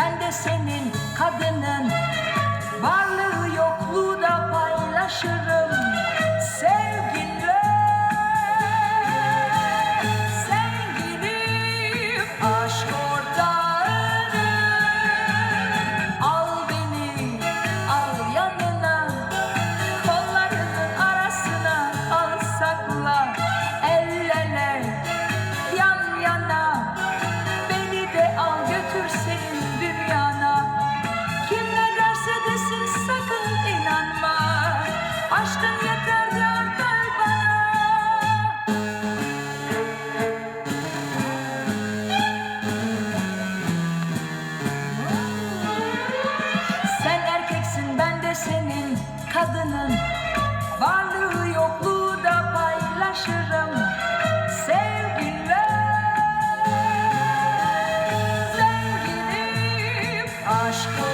Ben de senin kadının kadının Varlığı yokluğu da paylaşırım. Sevgiyle Sevgilim aşkım.